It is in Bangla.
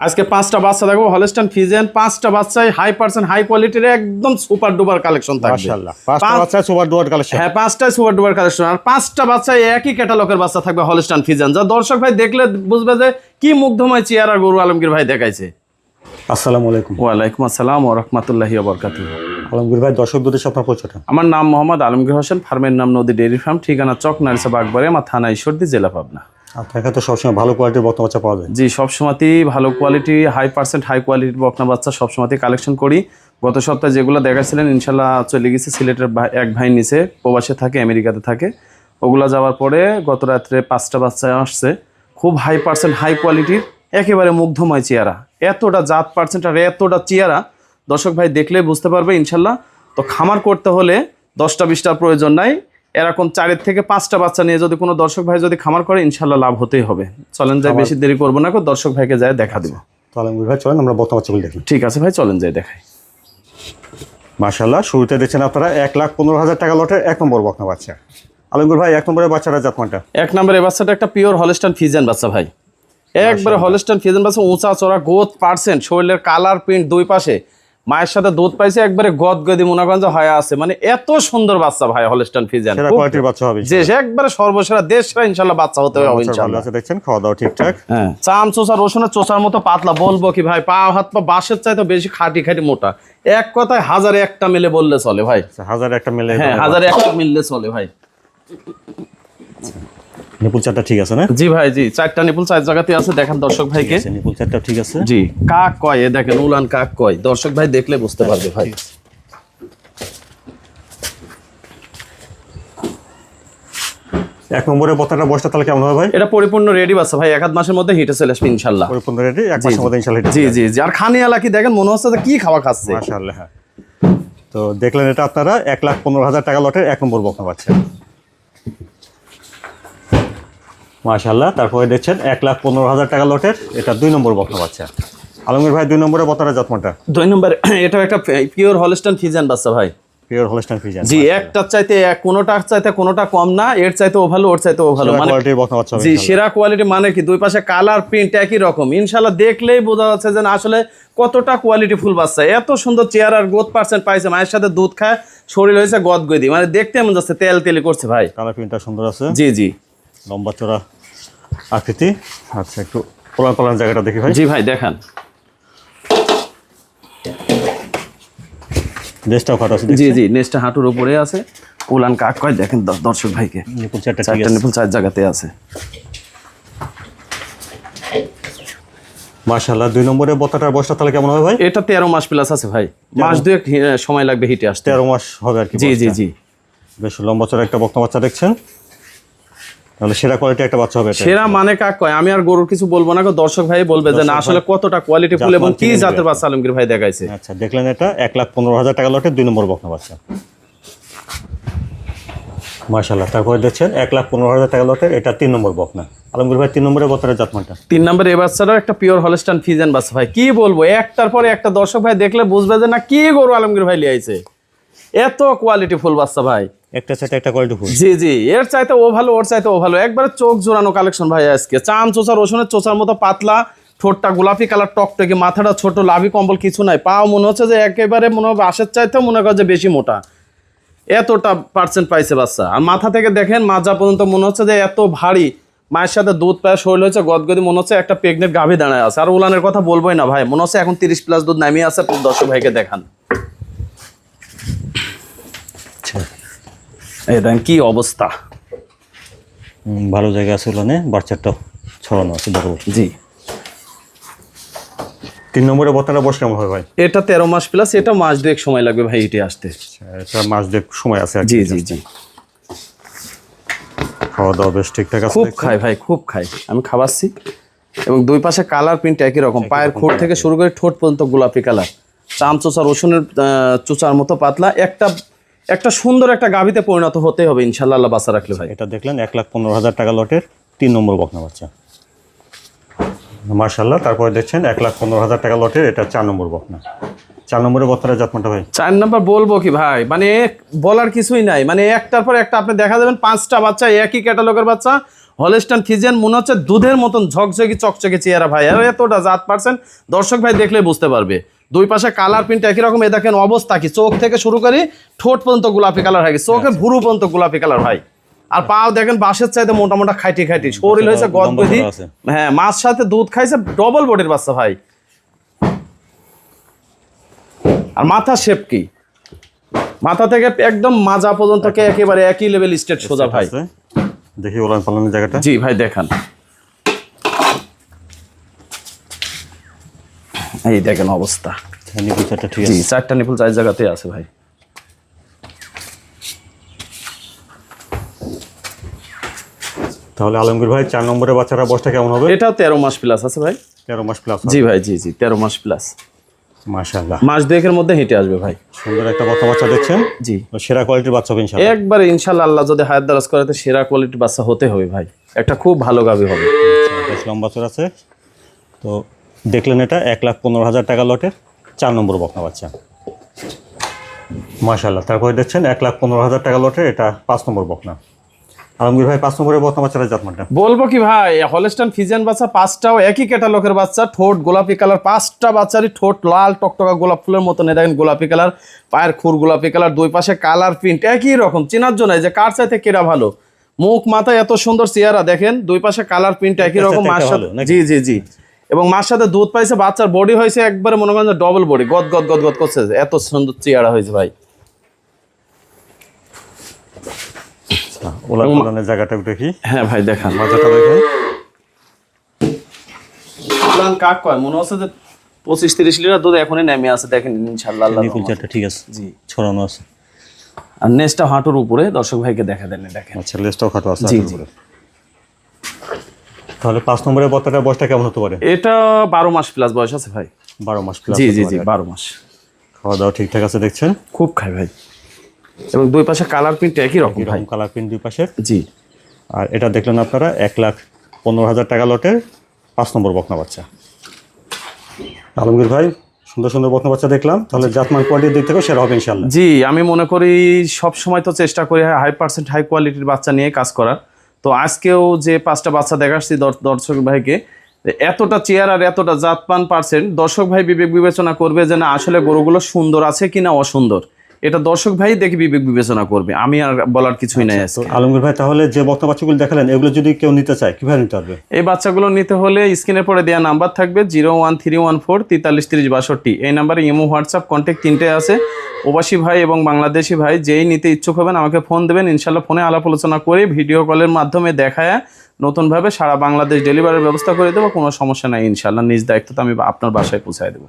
আজকে পাঁচটা বাচ্চা দেখব হলস্টান ফিজেন পাঁচটা বাচ্চায় হাই পার্সেন্ট হাই কোয়ালিটির একদম সুপার ডুপার কালেকশন থাকবে। পাঁচটা সুপার ডুয়ার কালেকশন হ্যাঁ পাঁচটায় সুপার ডুপার কালেকশন আর পাঁচটা বাচ্চায় একই ক্যাটালগের বাচ্চা থাকবে হলস্টান ফিজেন যা দর্শক ভাই দেখলে বুঝবে যে কি মুগ্ধময় চেয়ার আর গরু আলমগীর ভাই দেখাইছে। আসসালামু আলাইকুম। ওয়ালাইকুম আসসালাম ও রহমতুল্লাহি বরকাতু আলমগীর ভাই দর্শক দুটি আমার নাম মোহাম্মদ আলমগীর হোসেন ফার্মের নাম নদী ডেয়ারি ফার্ম ঠিকানা চক নারিসা বাগবাড়ি আমার থানা ঈশ্বরদী জেলা পাবনা। কাছে তো সবসময় ভালো কোয়ালিটির বর্তমান বাচ্চা পাওয়া যায়। জি, সবসময়তেই ভালো কোয়ালিটি হাই পার্সেন্ট হাই কোয়ালিটির বকনা বাচ্চা সবসময়তেই কালেকশন করি। গত সপ্তাহে যেগুলো দেখাচ্ছিলেন ইনশাল্লাহ চলে গেছে সিলেটের এক ভাই নিচে, প্রবাসে থাকে, আমেরিকাতে থাকে। ওগুলা যাওয়ার পরে গত রাত্রে পাঁচটা বাচ্চা আসছে। খুব হাই পার্সেন্ট হাই কোয়ালিটির একেবারে মুগ্ধময় চেয়ারা এতটা জাত পার্সেন্ট আর এতটা চেয়ারা দর্শক ভাই দেখলে বুঝতে পারবে ইনশাল্লাহ। তো খামার করতে হলে দশটা বিশটার প্রয়োজন নাই। এরকম চারের থেকে পাঁচটা বাচ্চা নিয়ে যদি কোনো দর্শক ভাই যদি খামার করে ইনশাল্লাহ লাভ হতেই হবে। চলেন যাই বেশি দেরি করব না দর্শক ভাইকে যায় দেখা দেবো। ভাই চলেন আমরা বর্তমান বাচ্চাগুলো দেখি। ঠিক আছে ভাই চলেন যাই দেখাই। মাশাআল্লাহ শুরুতে দেখছেন আপনারা এক লাখ পনেরো হাজার টাকা লটের এক নম্বর বকনা বাচ্চা। আলমগীর ভাই এক নম্বরের বাচ্চাটা জাতমানটা? এক নম্বর এই বাচ্চাটা একটা পিওর হলস্টান ফিজেন বাচ্চা ভাই। একবারে হলস্টান ফিজেন বাচ্চা উঁচা চড়া গোদ পার্সেন্ট শরীরের কালার প্রিন্ট দুই পাশে। মায়ের সাথে দুধ পাইছে একবারে গদ গদি মোনাগঞ্জ হয়ে আছে। মানে এত সুন্দর বাচ্চা ভাই হলস্টান সেরা কোয়ালিটির বাচ্চা হবে যে একবারে সর্বসেরা দেশরা ইনশাল্লাহ বাচ্চা হতে হবে ভালো আছে দেখছেন? খাওয়া দাওয়া ঠিকঠাক। হ্যাঁ। চাম চোষা রসুনের চোষার মতো পাতলা বলব কি ভাই পা হাত পা বাঁশের চাইতে বেশি খাটি খাটি মোটা। এক কথায় হাজারে একটা মিলে বললে চলে ভাই। আচ্ছা, হাজার একটা মেলে হ্যাঁ হাজারে একটা মিললে চলে ভাই। নিপুল চারটা ঠিক আছে না? জি ভাই জি। চারটা নিপুল চার জায়গাতে আছে দেখেন দর্শক ভাইকে। নিপুল চারটা ঠিক আছে। জি। কাক কয়? এ দেখেন উলান কাক কয়? দর্শক ভাই দেখলে বুঝতে পারবে ভাই। এক নম্বরের বত্তাটা বয়সটা তাহলে কেমন হবে ভাই? এটা পরিপূর্ণ রেডি বাচ্চা ভাই এক আধ মাসের মধ্যে হিটে চলে আসবে ইনশাল্লাহ পনেরো রেডি এক মাসের মধ্যে ইনশাল্লাহ জি জি জি। আর খানি এলা কি দেখেন মনে হচ্ছে যে কি খাওয়া খাচ্ছে। মাশাআল্লাহ হ্যাঁ। তো দেখলেন এটা আপনারা এক লাখ পনেরো হাজার টাকা লটের এক নম্বর বকনা পাচ্ছেন। মাশাআল্লাহ তারপরে দেখছেন এক লাখ পনেরো হাজার টাকা লটের এটা দুই নম্বর বকনা বাচ্চা। আলমগীর ভাই দুই নম্বরের বতারা যত্নটা? দুই নম্বর এটা একটা পিওর হলস্টান ফিজান বাচ্চা ভাই। পিওর হলস্টাইন ফিজান জি একটার চাইতে এক কোনোটার চাইতে কোনোটা কম না এর চাইতে ও ভালো ওর চাইতে ও ভালো মানে কোয়ালিটির বকনা বাচ্চা হবে জি সেরা কোয়ালিটি মানে কি? দুই পাশে কালার প্রিন্ট একই রকম। ইনশাল্লাহ দেখলেই বোঝা যাচ্ছে যে আসলে কতটা কোয়ালিটি ফুল বাচ্চা। এত সুন্দর চেয়ার আর গ্রোথ পার্সেন্ট পাইছে মায়ের সাথে দুধ খায় শরীর হয়েছে গদ গদি মানে দেখতে এমন যাচ্ছে তেল তেলি করছে ভাই। কালার প্রিন্টটা সুন্দর আছে। জি জি। লম্বা চড়া আকৃতি। আচ্ছা একটু পোলান পোলান জায়গাটা দেখি ভাই। জি ভাই দেখান। আছে জি জি হাঁটুর উপরে আছে। উলান কাক কয় দেখেন দর্শক ভাইকে। নিপুল চারটা ঠিক চারটা নিপুল চার জায়গাতে আছে। মাশাআল্লাহ দুই বতাটার বয়সটা তাহলে কেমন হবে ভাই? এটা তেরো মাস প্লাস আছে ভাই। মাস দুয়েক সময় লাগবে হিটে আসতে। মাস হবে আর কি জি জি জি। বেশ লম্বা চড়া একটা বক্তা বাচ্চা দেখছেন। তাহলে সেরা কোয়ালিটি একটা বাচ্চা হবে সেরা মানে কাক কয়? আমি আর গরুর কিছু বলব না দর্শক ভাই বলবে যে না আসলে কতটা কোয়ালিটি ফুল এবং কি জাতের বাচ্চা আলমগীর ভাই দেখাইছে? আচ্ছা দেখলেন এটা এক লাখ পনেরো হাজার টাকা লটের দুই নম্বর বকনা বাচ্চা। তারপরে দেখছেন এক লাখ পনেরো হাজার টাকা লটের এটা তিন নম্বর বকনা। আলমগীর ভাই তিন জাতমানটা। তিন নম্বর একটা পিওর হলস্টান ফিজেন বাচ্চা ভাই। কি বলব একটার পরে একটা দর্শক ভাই দেখলে বুঝবে যে না কি গরু আলমগীর ভাই লিয়াইছে। এত কোয়ালিটি ফুল বাচ্চা ভাই। একটা সাথে একটা কোয়ালিটি ফুল। জি জি এর চাইতে ও ভালো ওর চাইতে ও ভালো একবারে চোখ জোড়ানো কালেকশন ভাই আজকে। চাম চোচা রসুনের চোচার মতো পাতলা ঠোঁটটা গোলাপি কালার টকটকে মাথাটা ছোট লাভি কম্বল কিছু নাই। পাও মনে হচ্ছে যে একেবারে মনে হবে আশের চাইতেও মনে করে যে বেশি মোটা। এতটা পার্সেন্ট পাইছে বাচ্চা। আর মাথা থেকে দেখেন মাজা পর্যন্ত মনে হচ্ছে যে এত ভারী। মায়ের সাথে দুধ পায় শরীর হয়েছে গদগদি মনে হচ্ছে একটা প্রেগনেন্ট গাভী দাঁড়ায় আছে। আর উলানের কথা বলবোই না ভাই মনে হচ্ছে এখন তিরিশ প্লাস দুধ নামিয়ে আছে দর্শক ভাইকে দেখান। এই দেখেন কি অবস্থা? ভালো জায়গা আছে ওখানে বাচ্চাটা ছড়ানো আছে বড় জি। তিন নম্বরে বকনাটা বয়স কেমন হবে ভাই? এটা তেরো মাস প্লাস এটা মাস দুয়েক সময় লাগবে ভাই এটি আসতে। আচ্ছা, এটা মাস দেড় সময় আছে আর জি জি জি। খাওয়া দাওয়া বেশ ঠিকঠাক আছে খুব। খাই ভাই খুব খাই। আমি খাওয়াচ্ছি। এবং দুই পাশে কালার প্রিন্ট একই রকম। পায়ের খোট থেকে শুরু করে ঠোঁট পর্যন্ত গোলাপি কালার চাম চোচা রসুনের চোচার মতো পাতলা। একটা একটা সুন্দর একটা গাভিতে পরিণত হতে হবে ইনশাল্লাহ আল্লাহ বাসা রাখলে ভাই। এটা দেখলেন এক লাখ পনেরো হাজার টাকা লটের তিন নম্বর বকনা বাচ্চা। মার্শাল্লাহ তারপরে দেখছেন এক লাখ পনেরো হাজার টাকা লটের এটা চার নম্বর বকনা। চার নম্বরে বকনার যত্নটা ভাই? চার নম্বর বলব কি ভাই? মানে বলার কিছুই নাই। মানে একটার পর একটা আপনি দেখা যাবেন পাঁচটা বাচ্চা একই ক্যাটালগের বাচ্চা। হলেস্টান ফিজিয়ান মনে হচ্ছে দুধের মতন ঝকঝকি চকচকে চেহারা ভাই। আর এতটা জাত পারছেন দর্শক ভাই দেখলে বুঝতে পারবে। দুই পাশে কালার প্রিন্ট একই রকম। এ দেখেন অবস্থা কি? চোখ থেকে শুরু করি ঠোঁট পর্যন্ত গোলাপি কালার হয়ে চোখের ভুরু পর্যন্ত গোলাপি কালার ভাই। আর পাও দেখেন বাঁশের চাইতে মোটা মোটা খাইটি খাইটি শরীর হয়েছে লম্বা গদগদি। হ্যাঁ মাছ সাথে দুধ খাইছে ডবল বডির বাচ্চা ভাই। আর মাথা শেপ কি? মাথা থেকে একদম মাজা পর্যন্ত কে একেবারে একই লেভেল স্টেট সোজা ভাই। দেখি ওলান পালানের জায়গাটা। জি ভাই দেখান। এই দেখেন অবস্থা। হ্যাঁ, চারটা ঠিক জি চারটা নিপুল চার জায়গাতে আছে ভাই। তাহলে আলমগীর ভাই চার নম্বরের বাচ্চারা বয়সটা কেমন হবে? এটাও তেরো মাস প্লাস আছে ভাই। তেরো মাস প্লাস জি ভাই জি জি তেরো মাস প্লাস মাশাআল্লাহ। মাস দুয়েকের মধ্যে হেঁটে আসবে ভাই। সুন্দর একটা বাচ্চা দেখছেন? জি। সেরা কোয়ালিটির বাচ্চা হবে ইনশাআল্লাহ। একবারে ইনশাল্লাহ আল্লাহ যদি হায়াত দারাজ করাতে সেরা কোয়ালিটির বাচ্চা হতে হবে ভাই। একটা খুব ভালো গাভি হবে। লম্বা চোর আছে তো দেখলেন এটা এক লাখ পনেরো হাজার টাকা লটের চার নম্বর বকনা বাচ্চা। মাশাল্লাহ তারপরে দেখছেন এক লাখ পনেরো হাজার টাকা লটের এটা পাঁচ নম্বর বকনা। আলমগীর ভাই পাঁচ নম্বরের বকনা বাচ্চাটা জাতমানটা বলব কি ভাই হলেস্টান ফিজিয়ান বাচ্চা পাঁচটাও একই ক্যাটালগের বাচ্চা ঠোঁট গোলাপি কালার পাঁচটা বাচ্চারই ঠোঁট লাল টকটকা গোলাপ ফুলের এই দেখেন গোলাপি কালার পায়ের খুর গোলাপি কালার দুই পাশে কালার প্রিন্ট একই রকম চেনার জন্য। যে কার চাইতে কেরা ভালো? মুখ মাথা এত সুন্দর চেহারা দেখেন দুই পাশে কালার প্রিন্ট একই রকম? জি জি জি। এবং মার সাথে দুধ পাইছে বাচ্চার বডি হয়েছে একবারে মনে করেন ডবল বডি গদ গদ গদ গদ করছে। এত সুন্দর চেহারা হয়েছে ভাই। জায়গাটা দেখি। হ্যাঁ ভাই দেখান। মাজাটা দেখেন। প্লান কাক কয়? মনে হচ্ছে যে পঁচিশ তিরিশ লিটার দুধ এখনই নেমে আছে দেখেন ইনশাল্লাহ আল্লাহর চারটা ঠিক আছে। জি। ছড়ানো আছে। আর হাঁটুর উপরে দর্শক ভাইকে দেখা দেন দেখেন। আচ্ছা লেসটাও খাটো আছে জি, জি। তাহলে পাঁচ নম্বরের বত্তাটার বয়সটা কেমন হতে পারে? এটা বারো মাস প্লাস বয়স আছে ভাই। বারো মাস প্লাস জি জি জি বারো মাস। খাওয়া দাওয়া ঠিকঠাক আছে দেখছেন? খুব খায় ভাই। এবং দুই পাশে কালার প্রিন্ট একই রকম ভাই। কালার প্রিন্ট দুই পাশে জি। আর এটা দেখলেন আপনারা এক লাখ পনেরো হাজার টাকা লটের পাঁচ নম্বর বকনা বাচ্চা। আলমগীর ভাই সুন্দর সুন্দর বকনা বাচ্চা দেখলাম। তাহলে জাতমান কোয়ালিটির দিক থেকেও সেরা হবে ইনশাল্লাহ জি আমি মনে করি সব সময় তো চেষ্টা করি হাই পার্সেন্ট হাই কোয়ালিটির বাচ্চা নিয়ে কাজ করার। তো আজকেও যে পাঁচটা বাচ্চা দেখাচ্ছি দর- দর্শক ভাইকে এতটা চেয়ার আর এতটা জাতপান পার্সেন্ট দর্শক ভাই বিবেক বিবেচনা করবে যে না আসলে গরুগুলো সুন্দর আছে কিনা অসুন্দর। এটা দর্শক ভাই দেখে বিবেক বিবেচনা করবে আমি আর বলার কিছুই নাই আজকে। আলমগীর ভাই তাহলে যে বকনা বাচ্চাগুলো দেখালেন এগুলো যদি কেউ নিতে চায় কীভাবে নিতে পারবে? এই বাচ্চাগুলো নিতে হলে স্ক্রিনে পরে দেওয়া নাম্বার থাকবে zero one three one four তেতাল্লিশ তিরিশ বাষট্টি। এই নাম্বারে ইমো হোয়াটসঅ্যাপ কন্ট্যাক্ট তিনটে আছে। প্রবাসী ভাই এবং বাংলাদেশি ভাই যেই নিতে ইচ্ছুক হবেন আমাকে ফোন দেবেন। ইনশাল্লাহ ফোনে আলাপ আলোচনা করে ভিডিও কলের মাধ্যমে দেখায় নতুনভাবে সারা বাংলাদেশ ডেলিভারির ব্যবস্থা করে দেবো, কোনো সমস্যা নাই। ইনশাল্লাহ নিজ দায়িত্ব তো আমি আপনার বাসায় পৌঁছায় দেবো।